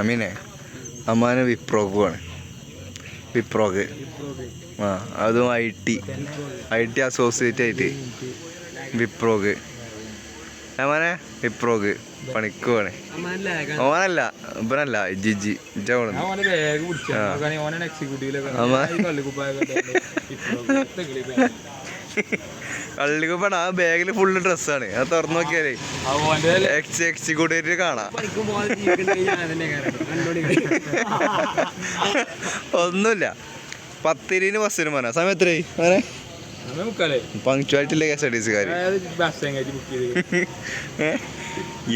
അമീനെ അമ്മാന് വിപ്രോക്ക് ആണ് വിപ്രോക്ക് ആ അതും I T. I T associate ആയിട്ട് വിപ്രോക്ക് അമ്മാനെ വിപ്രോക്ക് പണിക്കുവാണ്. പോണേ ഓനല്ല ഇവനല്ല ജിജി. എക്സിക്യൂട്ടീവിലൊക്കെ അമ്മ. കള്ളിക്കുപ്പണ ആ ബാഗിൽ ഫുള്ള് ഡ്രസ്സാണ് അത് തുറന്നു നോക്കിയാലേ എക്സ് എക്സ് കൂടിയിട്ട് കാണാം. ഒന്നുമില്ല. പത്തിരിന് ബസ്സിന് പോന സമയം എത്രയായി? അങ്ങനെ പങ്ക്ച്വാലിറ്റി ഇല്ല കെ എസ് ആർ ടി സിക്കാർ ബസ് എങ്ങനെ ബുക്ക്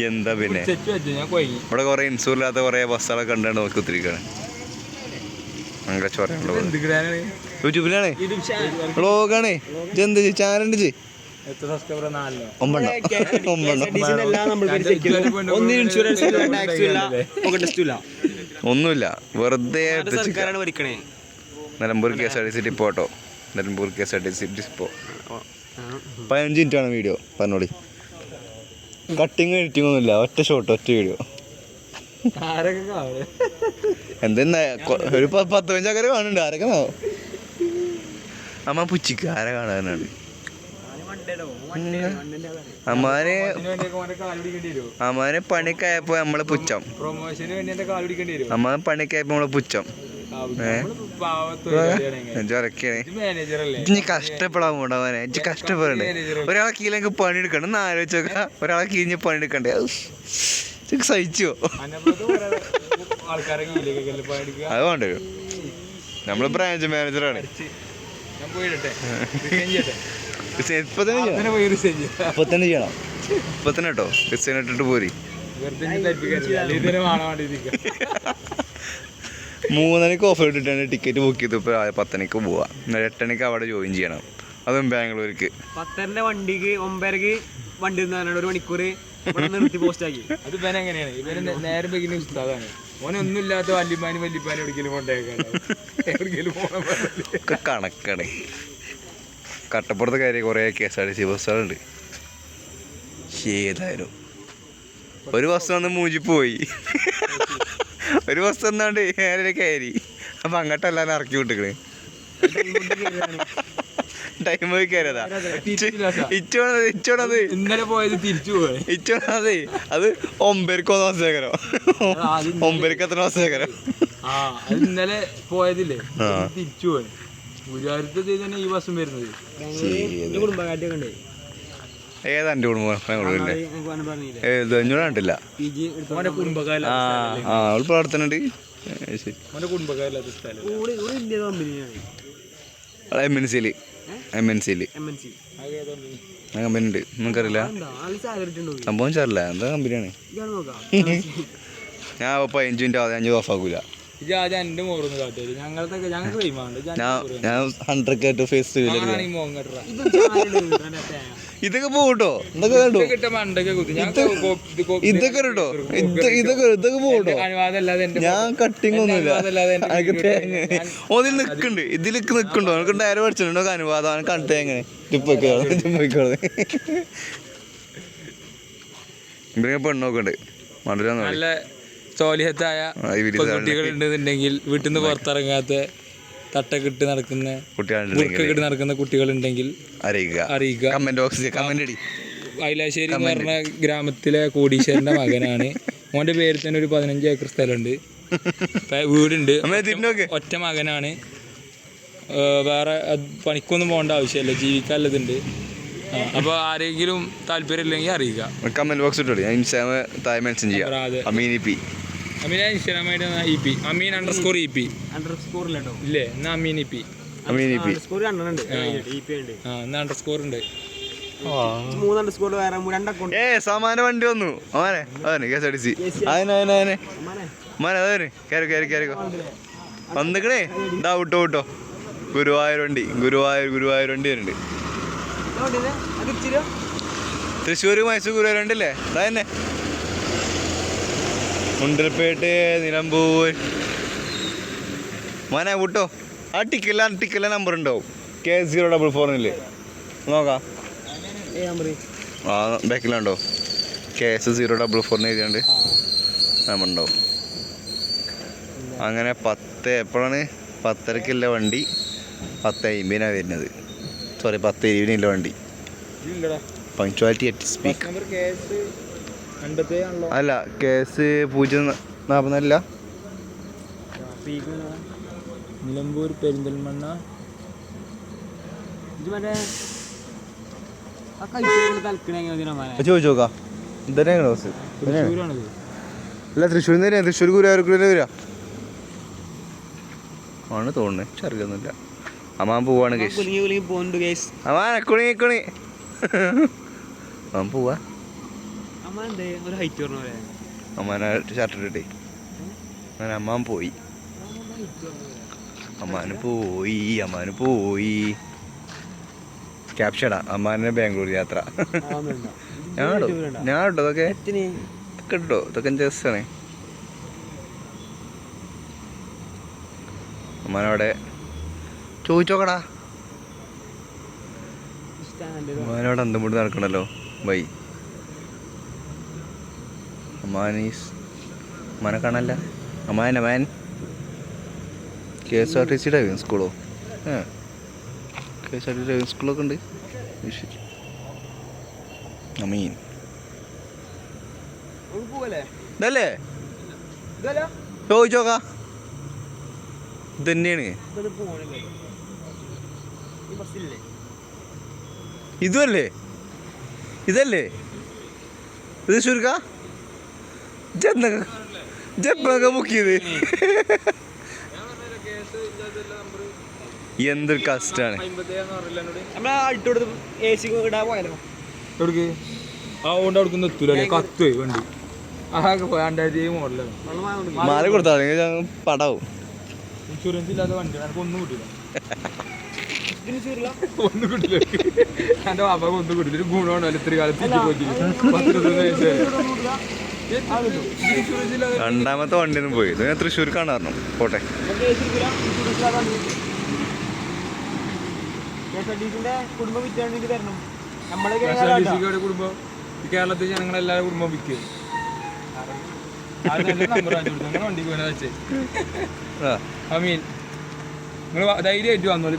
എന്താ പിന്നെ? ഇവിടെ കുറെ ഇൻഷൂർ ഇല്ലാത്ത കുറെ ബസ്സുകളൊക്കെ കണ്ടാണ് നോക്കി ഒത്തിരിക്കാണ്. അങ്ങനെ ചോറയുള്ളത് എന്തിനാണ് യൂട്യൂബിലാണ്. വ്ളോഗാണ്. എന്ത് ചാനലുണ്ട് ഒന്നുമില്ല. വെറുതെ Nilambur K S R T C depot കേട്ടോ. Nilambur K S R T C depot. പതിനഞ്ച് മിനിറ്റ് ആണ് വീഡിയോ പറഞ്ഞോളി. കട്ടിങ് എഡിറ്റിംഗ് ഒന്നുമില്ല. ഒറ്റ ഷോട്ട് ഒറ്റ വീഡിയോ ആരൊക്കെ കാണും എന്തെന്നാ? ഒരു പത്ത് പഞ്ചാക്കര കാണുന്നുണ്ട്. ആരൊക്കെ? അമ്മ പുച്ചിക്ക്. ആരെ കാണാനാണ്? അമ്മാനെ അമ്മാനെ പണിക്കായപ്പോ നമ്മളെ പുച്ഛം അമ്മാൻ പണിക്കായപ്പോ നമ്മളെ പുച്ഛം ഇജ്ജ് കഷ്ടപ്പെടാൻ പോണ്ട മോനെ. ഇജ്ജ് കഷ്ടപ്പെടണ്ടേ. ഒരാളെ കീഴിലേക്ക് പണിയെടുക്കണം ഒന്ന് ആലോചിച്ച് നോക്ക. ഒരാളെ കീഴിഞ്ഞ് പണിയെടുക്കണ്ടേ സഹിച്ചോ? ആൾക്കാരെ അത് വേണ്ട. നമ്മൾ ബ്രാഞ്ച് മാനേജറാണ് ഇപ്പൊ തന്നെ ചെയ്യണം. ഇപ്പൊ തന്നെ ഇപ്പൊ കേട്ടോ ഇട്ടിട്ട് പോരി. മൂന്നരക്ക് ഓഫർ ഇട്ടിട്ടാണ് ടിക്കറ്റ് ബുക്ക് ചെയ്ത് ഇപ്പോൾ പത്തണിക്ക് പോവാ. എന്നാൽ എട്ടണിക്ക് അവിടെ ജോയിൻ ചെയ്യണം. അതും ബാംഗ്ലൂർക്ക് പത്തരന്റെ വണ്ടിക്ക് ഒമ്പതരക്ക് വണ്ടി നിന്നാണ് ഒരു മണിക്കൂർ നിർത്തി പോസ്റ്റ് ആക്കി. അത് ഇവൻ എങ്ങനെയാണ് ഇവന് നേ- നേരെ ബെഗിന് ഉസ്താദാണ്. ഓനൊന്നും ഇല്ലാത്ത വല്യപ്പാൻ എവിടെങ്കിലും എവിടേക്കെങ്കിലും കൊണ്ടേക്കാൻ എവിടേക്കെങ്കിലും ഒക്കെ കണക്കാണ്. കട്ടപ്പുറത്ത് കയറി കുറേ K S R T C ബസ്സുകളുണ്ട്. ഏതായാലും. ഒരു ബസ് വന്ന് മൂജി പോയി. ഒരു ബസ് വന്നാണ്ട് നേരെ കയറി. അപ്പം അങ്ങോട്ടല്ലാതെ ഇറക്കി വിട്ടിക്കണ്. ടൈം കയറിയതാ ഇച്ചോണത് ഇച്ചോണത്. ഇന്നലെ പോയത് തിരിച്ചു പോയി ഇച്ചോണത്. അത് ഒമ്പരക്ക് ഒന്ന് ബസ്സേക്കരോ ഒമ്പരക്ക് എത്ര ഇന്നലെ പോയതില്ലേ? തിരിച്ചു പോയി ഗുരുവായൂരത്തെ തന്നെ ഈ ബസ്സും വരുന്നത്. ഏതാ എന്റെ കണ്ടില്ല ആ ആ അവൾ ശരി. എം എൻ സിയിൽ എം എൻ സിയിൽ ആ കമ്പനി ഉണ്ട് നിങ്ങൾക്കറിയില്ല സംഭവം ചാറില്ല എന്താ കമ്പനിയാണ്? ഞാൻ പതിനഞ്ച് മിനിറ്റ് ആവാതെ അഞ്ച് ഓഫ് ആക്കൂല ആദ്യം ഞാൻ ഹൺഡ്രഡ് കേട്ട് ഫേസ് ഇതൊക്കെ പോകട്ടോ. ഇതൊക്കെ കണ്ടോ? ഇതൊക്കെ കേട്ടോ ഇതൊക്കെ ഇതൊക്കെ പോകട്ടോ. ഞാൻ കട്ടിങ് ഒന്നുമില്ല. അനക്ക് തേങ്ങ ഓതിൽ നിൽക്കുന്നുണ്ട്. ഇതിലേക്ക് നിൽക്കുന്നുണ്ടോ. എനിക്ക് ഡയറി പഠിച്ചിട്ടുണ്ടോ. അനുവാദം അവൻ കണ്ടേ എങ്ങനെ? ടിപ്പൊക്കെ ടിപ്പൊക്കെ ഇവരെ പെണ്ണൊക്കെ മണ്ടൂരാന്ന് നല്ല സോലിഹത്തായ കുട്ടികൾ പെൺകുട്ടികൾ ഉണ്ടെന്നുണ്ടെങ്കിൽ വീട്ടിൽ നിന്ന് പുറത്തിറങ്ങാത്ത തട്ടൊക്കെ ഇട്ട് നടക്കുന്ന കുട്ടികളുണ്ടെങ്കിൽ ഇട്ട് നടക്കുന്ന കുട്ടികളുണ്ടെങ്കിൽ അറിയിക്കുക. അറിയിക്കുക. കമന്റ് ബോക്സിൽ കമന്റ് അടി ഐലാശ്ശേരി എന്ന് പറഞ്ഞ ഗ്രാമത്തിലെ കോടീശ്വരന്റെ മകനാണ്. മോന്റെ പേരിൽ തന്നെ ഒരു പതിനഞ്ച് ഏക്കർ സ്ഥലമുണ്ട്. വീടുണ്ട്. ഒറ്റ മകനാണ്. വേറെ പണിക്കൊന്നും പോകേണ്ട ആവശ്യമില്ല. ജീവിക്കാനുള്ളതുണ്ട്. അപ്പോൾ ആരെങ്കിലും താല്പര്യമില്ലെങ്കിൽ അറിയിക്കുക. കമന്റ് ബോക്സ് ഇട്ടോളി ഞാൻ ഇൻസ്റ്റാഗ്രാം താഴെ മെൻഷൻ ചെയ്യാം. Ameen ഇൻസ്റ്റാഗ്രാമായിട്ട് E P. Ameen underscore E P. Underscore ഇല്ല കേട്ടോ ഇല്ലേ? എന്നാ അമീൻ ഇ പി. രണ്ടെണ്ണുണ്ട് ഇ പി. ഉണ്ട് ആ എന്നാ അണ്ടർസ്കോർ ഉണ്ട്. മൂന്ന് അണ്ടർസ്കോർ വേറെ രണ്ട് അക്കൗണ്ട് ഏ സമാന വണ്ടി വന്നു. അവനെ അവനെ K S R T C അതിനെ അതിനെ അതിനെ മോനെ അതവന് കയറി കയറി കയറിക്കോ വന്നിക്കണേ? ഇതാ വിട്ടോ വിട്ടോ. ഗുരുവായൂർ വണ്ടി. ഗുരുവായൂർ ഗുരുവായൂർ വണ്ടി വരുന്നുണ്ട്. തൃശ്ശൂർ മൈസൂർ ഗുരുവായൂർ വണ്ടില്ലേ അതാ തന്നെ. മുണ്ടൽപേട്ട് നിലമ്പൂർ. മോനെ കൂട്ടോ ആ ടിക്കില്ല ടിക്കില്ല നമ്പർ ഉണ്ടാവും കെ സീറോ ഡബിൾ ഫോറിനിൽ നോക്കാം. ആ ബാക്കിലുണ്ടോ? കെ എസ് സീറോ ഡബിൾ ഫോറിന് എഴുതിയുണ്ട് നമ്പർ ഉണ്ടാവും അങ്ങനെ പത്ത് എപ്പോഴാണ്? പത്തരക്കില്ല വണ്ടി. പത്ത് അമ്പതിനാണ് വരുന്നത്. സോറി പത്ത് ഇരുപതിനില്ല വണ്ടി. ഇല്ലടാ. പങ്ക്ച്വാലിറ്റി അറ്റ് സ്പീക്ക് അല്ല കേസ് പൂജ്യം നാൽപ്പത്തിനാലില്ല നിലമ്പൂർ പെരിന്തൽമണ്ണ. ചോദിച്ചോക്കാ ഇതന്നെയാണ് ബസ് അല്ല തൃശ്ശൂരിൽ നിന്ന് തന്നെയാണ് തൃശ്ശൂർ ഗുരുവായൂർക്കുള്ളിൽ വരാ. ആണ് തോന്നുന്നത് ചെറിയൊന്നുമില്ല അമ്മാൻ പോവാണ് കേസ്. അമ്മാൻ കുണി കുണി അമ്മാൻ പോവാ അമ്മ എന്തേ ഒരു ഹൈറ്റ് പറഞ്ഞ പോലെ അമ്മാനെ ഷർട്ട് ഇട്ടിട്ടേ. അങ്ങനെ അമ്മാൻ പോയി. അമ്മാന് പോയി അമ്മാന് പോയി. ക്യാപ്ഷടാ അമ്മാനെ ബാംഗ്ലൂർ യാത്ര. ഞാനോ ഇട്ടോ ഇതൊക്കെ. എത്തിന്. ഇതൊക്കെ ജസ്റ്റാണ് അമ്മാനവിടെ ചോദിച്ചോക്കടാ അമ്മാനവിടെ അന്തം കൊണ്ട് നടക്കണല്ലോ. ബൈ. അമ്മാനീസ്. അമ്മാനെ കാണല്ല അമ്മാൻ. Aman K S R T C driving സ്കൂളോ K S R T driving സ്കൂളൊക്കെ ഉണ്ട്. അമീൻ. ഇതല്ലേ? ചോദിച്ചോക്കാ ഇത് തന്നെയാണ് ഇതുമല്ലേ? ഇതല്ലേ? ഇത് ജപ്പൊക്കെ ബുക്ക് ചെയ്ത് എന്തൊരു കഷ്ടാണ്. അവിടെ കത്ത് വണ്ടി. ആകെ രണ്ടായിരത്തി മോഡലാണ് മാല കൊടുത്താൽ പടാവും. ഇൻഷുറൻസ് ഇല്ലാത്ത വണ്ടി എനിക്ക് ഒന്നും കിട്ടില്ല ഇതിന് ചൂരില്ല ഒന്നും കിട്ടില്ല എന്റെ ബാബക്ക് ഒന്നും കിട്ടില്ല ഒരു ഗുണമാണ്. ഇത്ര കാലത്ത് പത്ത് രണ്ടാമത്തെ വണ്ടിയൊന്നും പോയി. ഇത് ഞാൻ തൃശ്ശൂർക്കാണ് പറഞ്ഞു പോട്ടെ. കുടുംബം വിറ്റാണെങ്കിൽ തരണം നമ്മളെ കുടുംബം. ഈ കേരളത്തിൽ കുടുംബം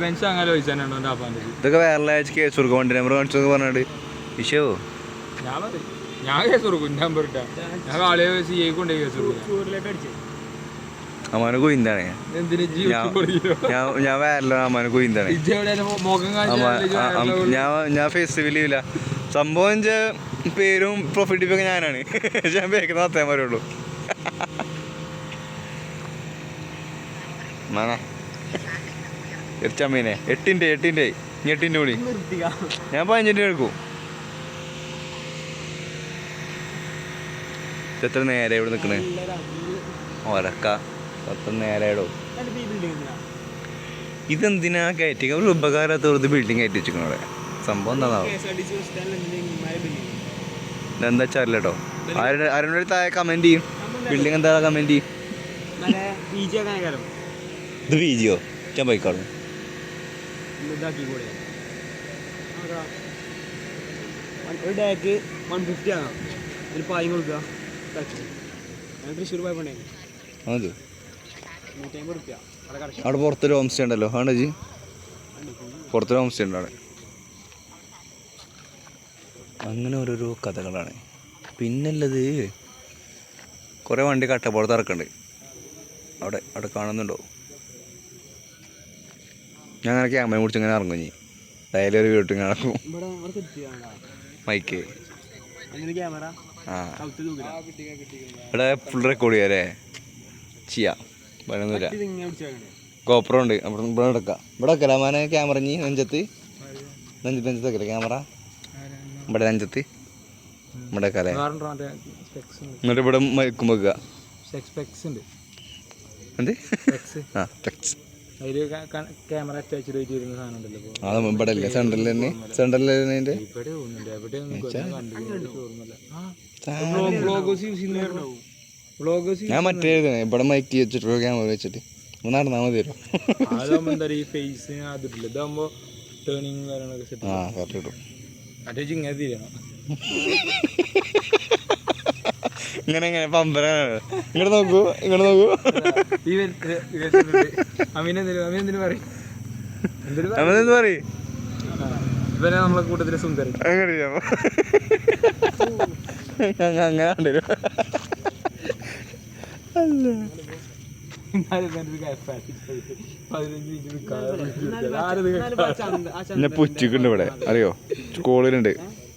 പൈസ തന്നെ ഉണ്ടോ എന്റെ ഇതൊക്കെ വേറെ കേസ് കൊടുക്കും. വണ്ടി നമ്പർ കാണിച്ചു പറഞ്ഞിട്ട്. വിഷയോ? ഞാൻ പറയും. ഞാൻ കേസ് കൊടുക്കും ഞാൻ ഇട്ടാ. ഞാൻ കാളിയെ സി ഐ കൊണ്ടേ കേസ് അമ്മാനെ കുയിന്താണ്. ഞാൻ ജീവിതം ഞാൻ ഞാൻ അമ്മാനെ കുയിന്താണ്. ഫെസ്റ്റിവൽ ഇല്ല. സംഭവം പേരും പ്രോഫിറ്റ് ഒക്കെ ഞാനാണ്. ഞാൻ ബേക്കുന്ന അത്തേ പറയുള്ളൂ. മാനെ. എറിച്ചമ്മീനെ എട്ടിന്റെ എട്ടിന്റെ. ഇനി എട്ടിന്റെ കൂടി. ഞാൻ പതിനഞ്ചിന്റെ എടുക്കും. എത്ര നേരെ ഇവിടെ നിൽക്കണേ ഒരക്ക. പത്ത് നേരെടോ ഇതെന്തിനാ കയറ്റി ഒരു വെറുതെ ബിൽഡിംഗ് കയറ്റി വെച്ചിരിക്കണ അവിടെ. സംഭവം എന്താണാവോ എന്താ വെച്ചാൽ കേട്ടോ ആരുടെ ആരുടെ താഴെ കമന്റ് ചെയ്യും. ബിൽഡിംഗ് എന്താ കമന്റ് ചെയ്യും. ഇത് പി ജിയോ ഞാൻ പോയിക്കോളും. ഒരു ഡേക്ക് വൺ ഫിഫ്റ്റി ആകാം ഒരു പായും കൊടുക്കുക. അവിടെ പുറത്തൊരു ഹോം സ്റ്റേ ഉണ്ടല്ലോ. ആണ് ജി? പുറത്തൊരു ഹോം സ്റ്റേ ഉണ്ടാണ് അങ്ങനെ ഓരോരോ കഥകളാണ്. പിന്നുള്ളത് കുറേ വണ്ടി കട്ടപ്പുറത്ത് ഇറക്കുന്നുണ്ട് അവിടെ അവിടെ കാണുന്നുണ്ടോ? ഞാൻ അങ്ങനെ ക്യാമറ കുടിച്ച് ഇങ്ങനെ ഇറങ്ങും ഞീ ഡയലൊരു വീട്ടിൽ ഇങ്ങനെ ഇറങ്ങും മൈക്ക് ക്യാമറ ഇവിടെ ഫുൾ റെക്കോർഡ് ചെയ്യാം അല്ലേ? ചെയ്യാം പിടിച്ചേക്കണേ ഗോപ്രോ ഉണ്ട്. അവിടെ ഇവിടെ എടുക്കാം. ഇവിടെ വെക്കല മാനെ ക്യാമറ ഇനി നെഞ്ചത്ത്? നെഞ്ചത്ത് നെഞ്ചത്ത് വെക്കല ക്യാമറ ഇവിടെ നെഞ്ചത്ത്. ഇവിടെ വെക്കാല്ലേ സ്പെക്സ് ഉണ്ട്. എന്നിട്ട് ഇവിടെ മയക്കും വെക്കുക. സ്പെക്സ് ഉണ്ട്. എന്ത്? സ്പെക്സ് ആ ടെക്സ് ക്യാമറ അറ്റാച്ച്ഡ് ആയിട്ട് വരുന്ന സാധനം ഉണ്ടല്ലോ ആ ഇവിടെ അല്ലേ. സെൻട്രലിൽ തന്നെ സെൻട്രലിൽ തന്നെ ഇവിടെ കണ്ടില്ല ഞാൻ മറ്റേ ഇവിടെ മൈക്ക് വെച്ചിട്ട് ക്യാമറ വെച്ചിട്ട്. ഒന്ന് നടന്നാൽ മതി വരും അതാകുമ്പോ എന്താ പറയുക ഈ അതിട്ടില്ല. ഇതാകുമ്പോ ടേണിങ് കാര്യങ്ങളൊക്കെ സെറ്റ് ആ കറക്റ്റ് കിട്ടും അറ്റാച്ച് ഇങ്ങനെ തിരിയണം. ഇങ്ങനെ ഇങ്ങനെ പമ്പരാണ്. ഇങ്ങോട്ട് നോക്കൂ ഇങ്ങോട്ട് നോക്കൂ. അമീനെന്തിനും അമീനെന്തിനും പറയും? എന്തിനും നമ്മളെന്ത് പറയും? ഇവനെ നമ്മളെ കൂട്ടത്തിലെ സുന്ദരൻ അങ്ങനെ അങ്ങനെ എന്നെ പുച്ചിക്കുണ്ട് ഇവിടെ. അറിയോ? കോളിലുണ്ട്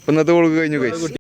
ഇന്നത്തെ കോൾ കഴിഞ്ഞു കഴിച്ചു